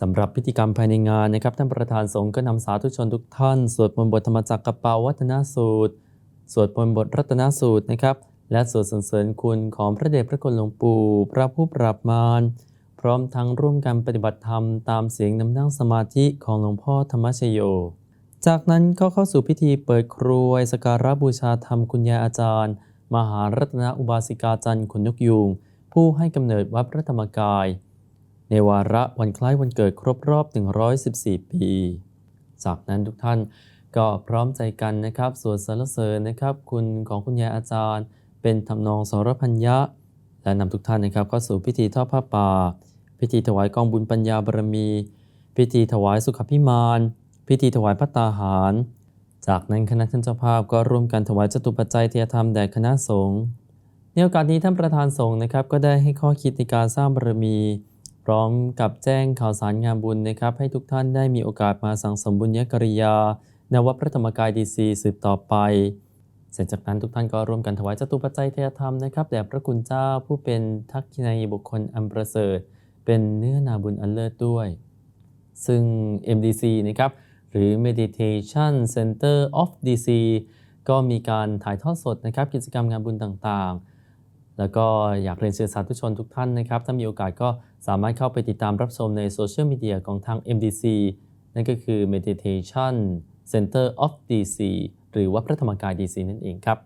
สำหรับพิธีกรรมภายในงานนะครับท่านประธานสงฆ์ก็นำสาธุชนทุกท่าน สวดมนต์บทธรรมจักรกเปาวัฒนสูตร สวดมนต์บทรัตนสูตรนะครับ และสวดสรรเสริญคุณของพระเดชพระคุณหลวงปู่พระผู้ปราบมารพร้อมทั้งร่วมกันปฏิบัติธรรมตามเสียงนำนั่งสมาธิของหลวงพ่อธรรมชโย จากนั้นก็เข้าสู่พิธีเปิดครวยสการะบูชาธรรมคุณยายอาจารย์ มหารัตนอุบาสิกาจันทร์ขนนกยูงผู้ให้กำเนิดวัดพระธรรมกาย ในวาระวันคล้ายวันเกิดครบรอบ 114 ปี จากนั้นทุกท่านก็พร้อมใจกันนะครับสวดสรรเสริญนะครับ คุณของคุณยายอาจารย์ เป็นทำนองสรพัญญะ และนำทุกท่านนะครับเข้าสู่พิธีทอดผ้าป่า พิธีถวายกองบุญปัญญาบารมี พิธีถวายสุขพิมาน พิธีถวายพัตตาหาร จากนั้นคณะท่านเจ้าภาพก็ร่วมกันถวายจตุปัจจัยเทียธรรมแด่คณะสงฆ์ในโอกาสนี้ท่านประธานสงฆ์นะครับก็ได้ให้ข้อคิดในการสร้างบารมี ร้อมกับแจ้งข่าวสารงานบุญนะครับ ให้ทุกท่านได้มีโอกาสมาสังสมบุญญกริยาในวัดพระธรรมกายดีซีสืบต่อไป เสร็จจากนั้นทุกท่านก็ร่วมกันถวายจตุปัจจัยเทยธรรมนะครับแด่พระคุณเจ้าผู้เป็นทักษิณาบุคคลอันประเสริฐ เป็นเนื้อนาบุญอันเลิศด้วย ซึ่ง MDC นะครับหรือ Meditation Center of DC ก็มีการถ่ายทอดสดนะครับกิจกรรมงานบุญต่างๆ แล้วก็อยากเรียนเชิญสาธุชนทุกท่านนะครับ ถ้ามีโอกาสก็สามารถเข้าไปติดตามรับชมในโซเชียลมีเดียของทาง MDC นั่นก็คือ Meditation Center of DC หรือว่าพระธรรมกาย DC นั่นเองครับ